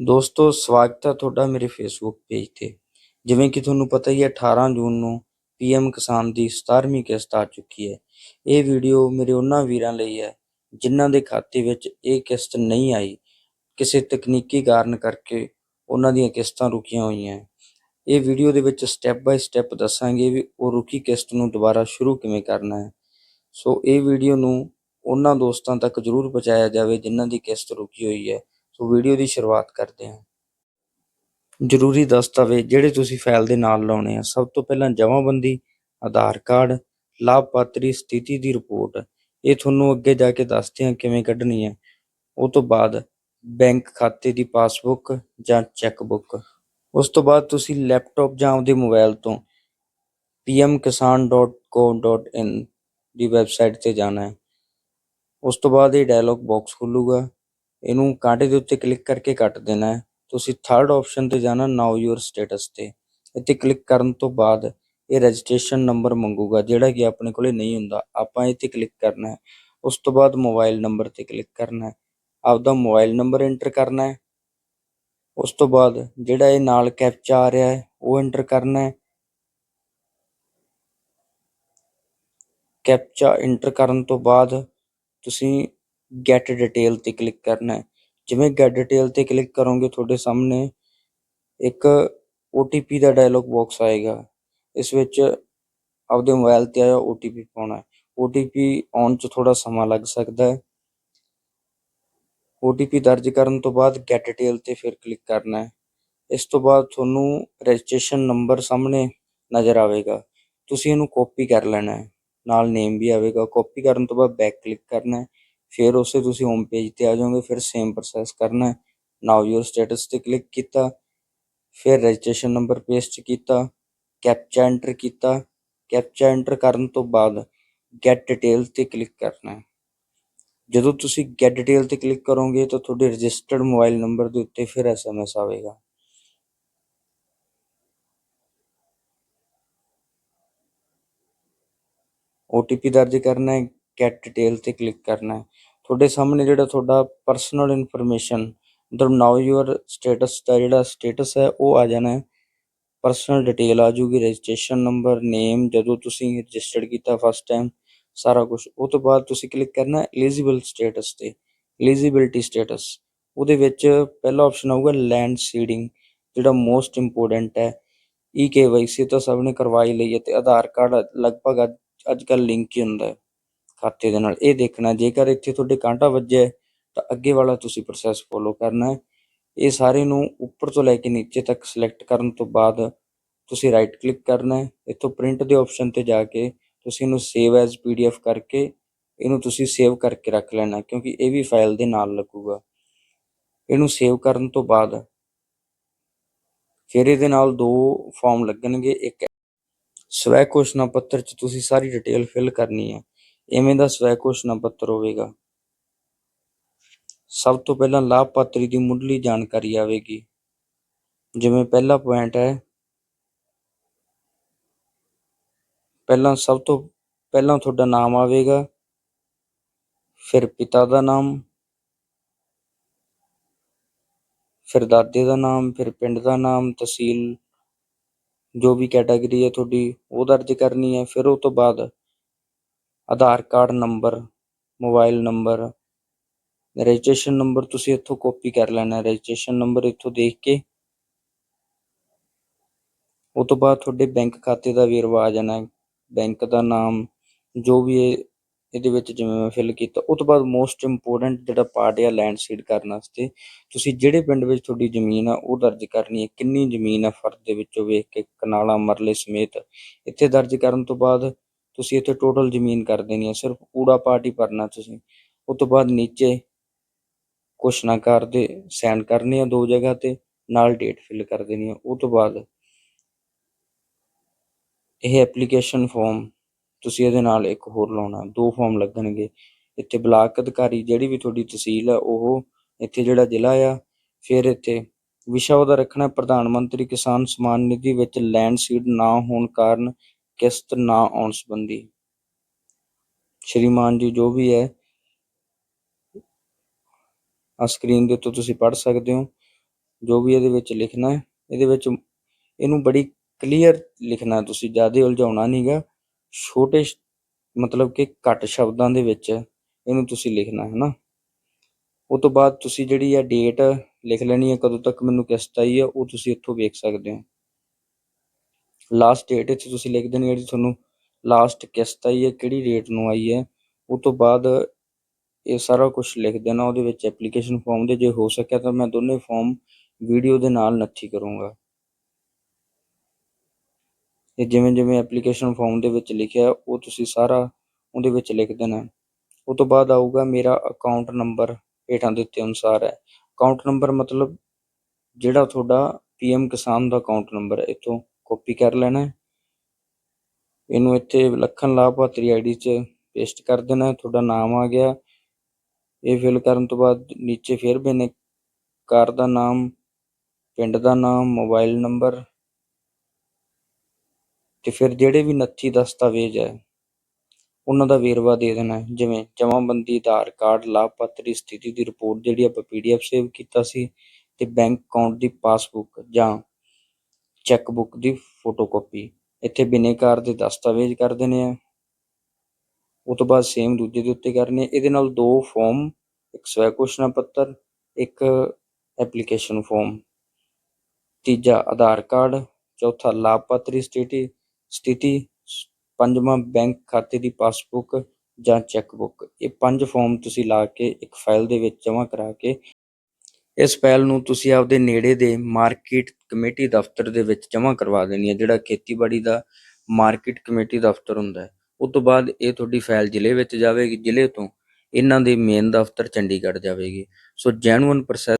ਦੋਸਤੋ, ਸਵਾਗਤ ਹੈ ਤੁਹਾਡਾ ਮੇਰੇ ਫੇਸਬੁੱਕ ਪੇਜ ਤੇ। ਜਿਵੇਂ ਕਿ ਤੁਹਾਨੂੰ ਪਤਾ ਹੀ ਹੈ 18 ਜੂਨ ਨੂੰ ਪੀਐਮ ਕਿਸਾਨ ਦੀ 17ਵੀਂ ਕਿਸ਼ਤ ਆ ਚੁੱਕੀ ਹੈ। ਇਹ ਵੀਡੀਓ ਮੇਰੇ ਉਹਨਾਂ ਵੀਰਾਂ ਲਈ ਹੈ, ਜਿਨ੍ਹਾਂ ਦੇ ਖਾਤੇ ਵਿੱਚ ਇਹ ਕਿਸ਼ਤ ਨਹੀਂ ਆਈ। ਕਿਸੇ ਤਕਨੀਕੀ ਕਾਰਨ ਕਰਕੇ ਉਹਨਾਂ ਦੀਆਂ ਕਿਸ਼ਤਾਂ ਰੁਕੀਆਂ ਹੋਈਆਂ। ਇਹ ਵੀਡੀਓ ਦੇ ਵਿੱਚ ਸਟੈਪ ਬਾਈ ਸਟੈਪ ਦੱਸਾਂਗੇ ਵੀ ਉਹ ਰੁਕੀ ਕਿਸ਼ਤ ਨੂੰ ਦੁਬਾਰਾ ਸ਼ੁਰੂ ਕਿਵੇਂ ਕਰਨਾ ਹੈ। ਸੋ ਇਹ ਵੀਡੀਓ ਨੂੰ ਉਹਨਾਂ ਦੋਸਤਾਂ ਤੱਕ ਜ਼ਰੂਰ ਪਹੁੰਚਾਇਆ ਜਾਵੇ, ਜਿਨ੍ਹਾਂ ਦੀ ਕਿਸ਼ਤ ਰੁਕੀ ਹੋਈ ਹੈ। ਸੋ ਵੀਡੀਓ ਦੀ ਸ਼ੁਰੂਆਤ ਕਰਦੇ ਹਾਂ। ਜ਼ਰੂਰੀ ਦਸਤਾਵੇਜ਼ ਜਿਹੜੇ ਤੁਸੀਂ ਫਾਈਲ ਦੇ ਨਾਲ ਲਾਉਣੇ ਆ, ਸਭ ਤੋਂ ਪਹਿਲਾਂ ਜਮ੍ਹਾਂਬੰਦੀ ਆਧਾਰ ਕਾਰਡ, ਲਾਭਪਾਤਰੀ ਸਥਿਤੀ ਦੀ ਰਿਪੋਰਟ। ਇਹ ਤੁਹਾਨੂੰ ਅੱਗੇ ਜਾ ਕੇ ਦੱਸਦੇ ਹਾਂ ਕਿਵੇਂ ਕੱਢਣੀ ਹੈ। ਉਹ ਤੋਂ ਬਾਅਦ ਬੈਂਕ ਖਾਤੇ ਦੀ ਪਾਸਬੁੱਕ ਜਾਂ ਚੈੱਕ ਬੁੱਕ ਉਸ ਤੋਂ ਬਾਅਦ ਤੁਸੀਂ ਲੈਪਟਾਪ ਜਾਂ ਆਪਦੇ ਮੋਬਾਈਲ ਤੋਂ pmkisan.co.in ਦੀ ਵੈਬਸਾਈਟ ਤੇ ਜਾਣਾ ਹੈ। ਉਸ ਤੋਂ ਬਾਅਦ ਇਹ ਡਾਇਲੌਗ ਬਾਕਸ ਖੁੱਲੂਗਾ। ਇਹਨੂੰ ਕਾਂਟੇ ਦੇ ਉੱਤੇ ਕਲਿੱਕ ਕਰਕੇ ਕੱਟ ਦੇਣਾ ਹੈ। ਤੁਸੀਂ ਥਰਡ ਆਪਸ਼ਨ ਤੇ ਜਾਣਾ ਨਾਓ ਯੂਰ ਸਟੇਟਸ ਤੇ। ਇੱਥੇ ਕਲਿੱਕ ਕਰਨ ਤੋਂ ਬਾਅਦ ਇਹ ਰਜਿਸਟ੍ਰੇਸ਼ਨ ਨੰਬਰ ਮੰਗੂਗਾ, ਜਿਹੜਾ ਕਿ ਆਪਣੇ ਕੋਲੇ ਨਹੀਂ ਹੁੰਦਾ। ਆਪਾਂ ਇੱਥੇ ਕਲਿੱਕ ਕਰਨਾ ਹੈ। ਉਸ ਤੋਂ ਬਾਅਦ ਮੋਬਾਈਲ ਨੰਬਰ ਤੇ ਕਲਿੱਕ ਕਰਨਾ ਹੈ। ਆਪਦਾ ਮੋਬਾਈਲ ਨੰਬਰ ਐਂਟਰ ਕਰਨਾ ਹੈ। ਉਸ ਤੋਂ ਬਾਅਦ ਜਿਹੜਾ ਇਹ ਨਾਲ ਕੈਪਚਾ ਆ ਰਿਹਾ ਹੈ, ਉਹ ਐਂਟਰ ਕਰਨਾ ਹੈ। ਕੈਪਚਾ ਐਂਟਰ ਕਰਨ ਤੋਂ ਬਾਅਦ ਤੁਸੀਂ ਗੈਟ ਡਿਟੇਲ ਤੇ ਕਲਿੱਕ ਕਰਨਾ ਹੈ। ਜਿਵੇਂ ਗੈਟ ਡਿਟੇਲ ਤੇ ਕਲਿੱਕ ਕਰੋਗੇ ਤੁਹਾਡੇ ਸਾਹਮਣੇ ਇੱਕ OTP ਦਾ ਡਾਇਲੌਗ ਬਾਕਸ ਆਏਗਾ। ਇਸ ਵਿੱਚ ਆਪਦੇ ਮੋਬਾਈਲ ਤੇ ਆਇਆ OTP ਪਾਉਣਾ ਹੈ। OTP ਆਉਣ 'ਚ ਥੋੜਾ ਸਮਾਂ ਲੱਗ ਸਕਦਾ ਹੈ। OTP ਦਰਜ ਕਰਨ ਤੋਂ ਬਾਅਦ ਗੈਟ ਡਿਟੇਲ ਤੇ ਫਿਰ ਕਲਿੱਕ ਕਰਨਾ ਹੈ। ਇਸ ਤੋਂ ਬਾਅਦ ਤੁਹਾਨੂੰ ਰਜਿਸਟ੍ਰੇਸ਼ਨ ਨੰਬਰ ਸਾਹਮਣੇ ਨਜ਼ਰ ਆਵੇਗਾ। ਤੁਸੀਂ ਇਹਨੂੰ ਕਾਪੀ ਕਰ ਲੈਣਾ ਹੈ। ਨਾਲ ਨੇਮ ਵੀ ਆਵੇਗਾ। ਕਾਪੀ ਕਰਨ ਤੋਂ ਬਾਅਦ ਬੈਕ ਕਲਿੱਕ ਕਰਨਾ ਹੈ। ਫਿਰ ਉਸੇ ਤੁਸੀਂ ਹੋਮ ਪੇਜ ਤੇ ਆ ਜਾਓਗੇ, ਫਿਰ ਸੇਮ ਪ੍ਰੋਸੈਸ ਕਰਨਾ ਹੈ। ਨਾਓ ਯੂਰ ਸਟੇਟਸ ਤੇ ਕਲਿੱਕ ਕੀਤਾ, ਫਿਰ ਰਜਿਸਟ੍ਰੇਸ਼ਨ ਨੰਬਰ ਪੇਸਟ ਕੀਤਾ ਕੈਪਚਾ ਐਂਟਰ ਕੀਤਾ। ਕੈਪਚਾ ਐਂਟਰ ਕਰਨ ਤੋਂ ਬਾਅਦ ਗੈਟ ਡਿਟੇਲ ਤੇ ਕਲਿੱਕ ਕਰਨਾ ਹੈ। ਜਦੋਂ ਤੁਸੀਂ ਗੈਟ ਡਿਟੇਲ ਤੇ ਕਲਿੱਕ ਕਰੋਗੇ ਤਾਂ ਤੁਹਾਡੇ ਰਜਿਸਟਰਡ ਮੋਬਾਈਲ ਨੰਬਰ ਦੇ ਉੱਤੇ ਫਿਰ ਐਸਐਮਐਸ ਆਵੇਗਾ। OTP ਦਰਜ ਕਰਨਾ ਹੈ। ਗੈਟ ਡਿਟੇਲ ਤੇ ਕਲਿੱਕ ਕਰਨਾ ਹੈ। ਤੁਹਾਡੇ ਸਾਹਮਣੇ ਜਿਹੜਾ ਤੁਹਾਡਾ ਪਰਸਨਲ ਇਨਫੋਰਮੇਸ਼ਨ ਮਤਲਬ ਨਾਓ ਯੂਅਰ ਸਟੇਟਸ ਦਾ ਜਿਹੜਾ ਸਟੇਟਸ ਹੈ, ਉਹ ਆ ਜਾਣਾ ਹੈ। ਪਰਸਨਲ ਡਿਟੇਲ ਆ ਜੂਗੀ ਰਜਿਸਟ੍ਰੇਸ਼ਨ ਨੰਬਰ ਨੇਮ ਜਦੋਂ ਤੁਸੀਂ ਰਜਿਸਟਰਡ ਕੀਤਾ ਫਸਟ ਟਾਈਮ ਸਾਰਾ ਕੁਝ ਉਹ ਤੋਂ ਬਾਅਦ ਤੁਸੀਂ ਕਲਿੱਕ ਕਰਨਾ ਹੈ ਐਲੀਜੀਬਲ ਸਟੇਟਸ ਤੇ ਐਲੀਜੀਬਿਲਟੀ ਸਟੇਟਸ ਉਹਦੇ ਵਿੱਚ ਪਹਿਲਾ ਆਪਸ਼ਨ ਆਊਗਾ ਲੈਂਡ ਸੀਡਿੰਗ ਜਿਹੜਾ ਮੋਸਟ ਇੰਪੋਰਟੈਂਟ ਹੈ। ਈ ਕੇਵਾਈਸੀ ਤਾਂ ਸਭ ਨੇ ਕਰਵਾਈ ਲਈ ਹੈ ਤੇ ਆਧਾਰ ਕਾਰਡ ਲਗਭਗ ਅੱਜ ਕੱਲ ਲਿੰਕ ਹੀ ਹੁੰਦਾ ਹੈ। ਖਾਤੇ ਦੇ ਨਾਲ ਇਹ ਦੇਖਣਾ ਜੇਕਰ ਇੱਥੇ ਤੁਹਾਡੇ ਕਾਂਟਾ ਵੱਜਿਆ ਤਾਂ ਅੱਗੇ ਵਾਲਾ ਤੁਸੀਂ ਪ੍ਰੋਸੈਸ ਫੋਲੋ ਕਰਨਾ ਹੈ। ਇਹ ਸਾਰੇ ਨੂੰ ਉੱਪਰ ਤੋਂ ਲੈ ਕੇ ਨੀਚੇ ਤੱਕ ਸਿਲੈਕਟ ਕਰਨ ਤੋਂ ਬਾਅਦ ਤੁਸੀਂ ਰਾਈਟ ਕਲਿੱਕ ਕਰਨਾ ਹੈ। ਇੱਥੋਂ ਪ੍ਰਿੰਟ ਦੇ ਆਪਸ਼ਨ ਤੇ ਜਾ ਕੇ ਤੁਸੀਂ ਇਹਨੂੰ ਸੇਵ ਐਜ਼ ਪੀਡੀਐਫ ਕਰਕੇ ਇਹਨੂੰ ਤੁਸੀਂ ਸੇਵ ਕਰਕੇ ਰੱਖ ਲੈਣਾ ਕਿਉਂਕਿ ਇਹ ਵੀ ਫਾਈਲ ਦੇ ਨਾਲ ਲੱਗੂਗਾ। ਇਹਨੂੰ ਸੇਵ ਕਰਨ ਤੋਂ ਬਾਅਦ ਫਿਰ ਇਹਦੇ ਨਾਲ ਦੋ ਫਾਰਮ ਲੱਗਣਗੇ, ਇੱਕ ਸਵੈ ਘੋਸ਼ਣਾ ਪੱਤਰ 'ਚ ਤੁਸੀਂ ਸਾਰੀ ਡਿਟੇਲ ਫਿਲ ਕਰਨੀ ਹੈ। ਇਵੇਂ ਦਾ ਸਵੈ ਘੋਸ਼ਣਾ ਪੱਤਰ ਹੋਵੇਗਾ। ਸਭ ਤੋਂ ਪਹਿਲਾਂ ਲਾਭਪਾਤਰੀ ਦੀ ਮੁੱਢਲੀ ਜਾਣਕਾਰੀ ਆਵੇਗੀ। ਜਿਵੇਂ ਪਹਿਲਾ ਪੁਆਇੰਟ ਹੈ, ਪਹਿਲਾਂ ਸਭ ਤੋਂ ਪਹਿਲਾਂ ਤੁਹਾਡਾ ਨਾਮ ਆਵੇਗਾ, ਫਿਰ ਪਿਤਾ ਦਾ ਨਾਮ, ਫਿਰ ਦਾਦੇ ਦਾ ਨਾਮ, ਫਿਰ ਪਿੰਡ ਦਾ ਨਾਮ, ਤਹਿਸੀਲ, ਜੋ ਵੀ ਕੈਟਾਗਰੀ ਹੈ ਤੁਹਾਡੀ, ਉਹ ਦਰਜ ਕਰਨੀ ਹੈ। ਫਿਰ ਉਹ ਤੋਂ ਬਾਅਦ Aadhaar card number, mobile number, registration number ਤੁਸੀਂ ਇੱਥੋਂ ਕਾਪੀ ਕਰ ਲੈਣਾ, ਰਜਿਸਟ੍ਰੇਸ਼ਨ ਨੰਬਰ ਇੱਥੋਂ ਦੇਖ ਕੇ। ਉਹ ਤੋਂ ਬਾਅਦ ਤੁਹਾਡੇ ਬੈਂਕ ਖਾਤੇ ਦਾ ਵੇਰਵਾ ਆ ਜਾਣਾ ਬੈਂਕ ਦਾ ਨਾਮ, ਜੋ ਵੀ ਇਹਦੇ ਵਿੱਚ ਜਿਵੇਂ ਮੈਂ ਫਿਲ ਕੀਤਾ, ਉਹ ਤੋਂ ਬਾਅਦ ਮੋਸਟ ਇੰਪੋਰਟੈਂਟ ਜਿਹੜਾ ਪਾਰਟ ਹੈ ਲੈਂਡ ਸੀਡ ਕਰਨ ਵਾਸਤੇ, ਤੁਸੀਂ ਜਿਹੜੇ ਪਿੰਡ ਵਿੱਚ ਤੁਹਾਡੀ ਜ਼ਮੀਨ ਆ, ਉਹ ਦਰਜ ਕਰਨੀ ਹੈ। ਕਿੰਨੀ ਜ਼ਮੀਨ ਹੈ ਫਰਦ ਦੇ ਵਿੱਚੋਂ ਵੇਖ ਕੇ, ਕਨਾਲਾ, ਮਰਲੇ ਸਮੇਤ, ਇੱਥੇ ਦਰਜ ਕਰਨ ਤੋਂ ਬਾਅਦ ਤੁਸੀਂ ਇੱਥੇ ਟੋਟਲ ਜ਼ਮੀਨ ਕਰ ਦੇਣੀ ਹੈ, ਸਿਰਫ ਕੂੜਾ ਪਾਰਟ ਹੀ ਭਰਨਾ ਤੁਸੀਂ। ਉਹ ਤੋਂ ਬਾਅਦ ਨੀਚੇ ਘੋਸ਼ਣਾਕਾਰ ਦੇ ਸਾਈਨ ਕਰਨੇ ਆ ਦੋ ਜਗ੍ਹਾ ਤੇ, ਨਾਲ ਡੇਟ ਫਿਲ ਕਰ ਦੇਣੀ ਹੈ ਉਹ ਤੋਂ ਬਾਅਦ ਇਹ ਐਪਲੀਕੇਸ਼ਨ ਫਾਰਮ ਤੁਸੀਂ ਇਹਦੇ ਨਾਲ ਇੱਕ ਹੋਰ ਲਾਉਣਾ, ਦੋ ਫਾਰਮ ਲੱਗਣਗੇ। ਇੱਥੇ ਬਲਾਕ ਅਧਿਕਾਰੀ ਜਿਹੜੀ ਵੀ ਤੁਹਾਡੀ ਤਹਿਸੀਲ ਆ, ਉਹ ਇੱਥੇ ਜਿਹੜਾ ਜ਼ਿਲ੍ਹਾ ਆ, ਫਿਰ ਇੱਥੇ ਵਿਸ਼ਾ ਉਹਦਾ ਰੱਖਣਾ, ਪ੍ਰਧਾਨ ਮੰਤਰੀ ਕਿਸਾਨ ਸਮਾਨ ਨਿਧੀ ਵਿੱਚ ਲੈਂਡ ਸੀਡ ਨਾ ਹੋਣ ਕਾਰਨ ਕਿਸ਼ਤ ਨਾ ਆਉਣ ਸੰਬੰਧੀ। ਸ਼੍ਰੀਮਾਨ ਜੀ, ਜੋ ਵੀ ਹੈ ਆ ਸਕਰੀਨ ਦੇ ਉੱਤੇ ਤੁਸੀਂ ਪੜ੍ਹ ਸਕਦੇ ਹੋ। ਜੋ ਵੀ ਇਹਦੇ ਵਿੱਚ ਲਿਖਣਾ ਹੈ, ਇਹਦੇ ਵਿੱਚ ਇਹਨੂੰ ਬੜੀ ਕਲੀਅਰ ਲਿਖਣਾ ਤੁਸੀਂ, ਜ਼ਿਆਦਾ ਉਲਝਾਉਣਾ ਨਹੀਂਗਾ। ਛੋਟੇ ਮਤਲਬ ਕਿ ਘੱਟ ਸ਼ਬਦਾਂ ਦੇ ਵਿੱਚ ਇਹਨੂੰ ਤੁਸੀਂ ਲਿਖਣਾ ਹੈ ਨਾ। ਉਹ ਤੋਂ ਬਾਅਦ ਤੁਸੀਂ ਜਿਹੜੀ ਆ ਡੇਟ ਲਿਖ ਲੈਣੀ ਹੈ, ਕਦੋਂ ਤੱਕ ਮੈਨੂੰ ਕਿਸ਼ਤ ਆਈ ਹੈ, ਉਹ ਤੁਸੀਂ ਇੱਥੋਂ ਵੇਖ ਸਕਦੇ ਹੋ। ਲਾਸਟ ਡੇਟ ਇੱਥੇ ਤੁਸੀਂ ਲਿਖ ਦੇਣੀ ਜਿਹੜੀ ਤੁਹਾਨੂੰ ਲਾਸਟ ਕਿਸ਼ਤ ਆਈ ਹੈ, ਕਿਹੜੀ ਡੇਟ ਨੂੰ ਆਈ ਹੈ, ਉਹ ਤੋਂ ਬਾਅਦ ਇਹ ਸਾਰਾ ਕੁਝ ਲਿਖ ਦੇਣਾ, ਉਹਦੇ ਵਿੱਚ ਐਪਲੀਕੇਸ਼ਨ ਫਾਰਮ ਦੇ, ਜੇ ਹੋ ਸਕਿਆ ਤਾਂ ਮੈਂ ਦੋਨੇ ਫਾਰਮ ਵੀਡੀਓ ਦੇ ਨਾਲ ਨੱਥੀ ਕਰੂੰਗਾ। ਇਹ ਜਿਵੇਂ ਜਿਵੇਂ ਐਪਲੀਕੇਸ਼ਨ ਫਾਰਮ ਦੇ ਵਿੱਚ ਲਿਖਿਆ, ਉਹ ਤੁਸੀਂ ਸਾਰਾ ਉਹਦੇ ਵਿੱਚ ਲਿਖ ਦੇਣਾ। ਉਹ ਤੋਂ ਬਾਅਦ ਆਊਗਾ ਮੇਰਾ ਅਕਾਊਂਟ ਨੰਬਰ ਹੇਠਾਂ ਦਿੱਤੇ ਅਨੁਸਾਰ ਹੈ। ਅਕਾਊਂਟ ਨੰਬਰ ਮਤਲਬ ਜਿਹੜਾ ਤੁਹਾਡਾ ਪੀਐਮ ਕਿਸਾਨ ਦਾ ਅਕਾਊਂਟ ਨੰਬਰ ਹੈ, ਇੱਥੋਂ ਕਾਪੀ ਕਰ ਲੈਣਾ ਇਹਨੂੰ ਇੱਥੇ ਵਿਲੱਖਣ ਲਾਭਪਾਤਰੀ ਆਈਡੀ 'ਚ ਪੇਸਟ ਕਰ ਦੇਣਾ ਤੁਹਾਡਾ ਨਾਮ ਆ ਗਿਆ। ਇਹ ਫਿਲ ਕਰਨ ਤੋਂ ਬਾਅਦ ਨੀਚੇ ਫਿਰ ਮੈਨੇ ਕਾਰ ਦਾ ਨਾਮ, ਪਿੰਡ ਦਾ ਨਾਮ ਮੋਬਾਈਲ ਨੰਬਰ ਤੇ ਫਿਰ ਜਿਹੜੇ ਵੀ ਨੱਥੀ ਦਸਤਾਵੇਜ਼ ਹੈ, ਉਹਨਾਂ ਦਾ ਵੇਰਵਾ ਦੇ ਦੇਣਾ ਹੈ। ਜਿਵੇਂ ਜਮ੍ਹਾਂਬੰਦੀ ਆਧਾਰ ਕਾਰਡ, ਲਾਭਪਾਤਰੀ, ਸਥਿਤੀ ਦੀ ਰਿਪੋਰਟ ਜਿਹੜੀ ਆਪਾਂ ਪੀਡੀਐਫ ਸੇਵ ਕੀਤਾ ਸੀ ਤੇ ਬੈਂਕ ਅਕਾਊਂਟ ਦੀ ਪਾਸਬੁੱਕ ਜਾਂ ਚੈੱਕ ਬੁੱਕ ਦੀ ਫੋਟੋਕਾਪੀ। ਇੱਥੇ ਬਿਨੇਕਾਰ ਦੇ ਦਸਤਾਵੇਜ਼ ਕਰ ਦੇਣੇ ਆ। ਉਹ ਤੋਂ ਬਾਅਦ ਸੇਮ ਦੂਜੇ ਦੇ ਉੱਤੇ ਕਰਨੇ। ਇਹਦੇ ਨਾਲ ਦੋ ਫਾਰਮ ਇੱਕ ਸਵੈ ਘੋਸ਼ਣਾ ਪੱਤਰ, ਇੱਕ ਐਪਲੀਕੇਸ਼ਨ ਫਾਰਮ ਤੀਜਾ ਆਧਾਰ ਕਾਰਡ, ਚੌਥਾ ਲਾਭਪਾਤਰੀ ਸਥਿਤੀ ਸਥਿਤੀ, ਪੰਜਵਾਂ ਬੈਂਕ ਖਾਤੇ ਦੀ ਪਾਸਬੁੱਕ ਜਾਂ ਚੈੱਕ ਬੁੱਕ ਇਹ ਪੰਜ ਫਾਰਮ ਤੁਸੀਂ ਲਾ ਕੇ ਇੱਕ ਫਾਈਲ ਦੇ ਵਿੱਚ ਜਮ੍ਹਾਂ ਕਰਾ ਕੇ ਇਸ ਫਾਈਲ ਨੂੰ ਤੁਸੀਂ ਆਪਦੇ ਨੇੜੇ ਦੇ ਮਾਰਕੀਟ ਕਮੇਟੀ ਦਫ਼ਤਰ ਦੇ ਵਿੱਚ ਜਮ੍ਹਾਂ ਕਰਵਾ ਦੇਣੀ ਹੈ, ਜਿਹੜਾ ਖੇਤੀਬਾੜੀ ਦਾ ਮਾਰਕੀਟ ਕਮੇਟੀ ਦਫ਼ਤਰ ਹੁੰਦਾ ਹੈ। ਉਸ ਤੋਂ ਬਾਅਦ ਇਹ ਤੁਹਾਡੀ ਫਾਈਲ ਜ਼ਿਲ੍ਹੇ ਵਿੱਚ ਜਾਵੇਗੀ, ਜ਼ਿਲ੍ਹੇ ਤੋਂ ਇਹਨਾਂ ਦੇ ਮੇਨ ਦਫ਼ਤਰ ਚੰਡੀਗੜ੍ਹ ਜਾਵੇਗੀ। ਸੋ ਜੈਨੂਅਨ ਪ੍ਰੋਸੈਸ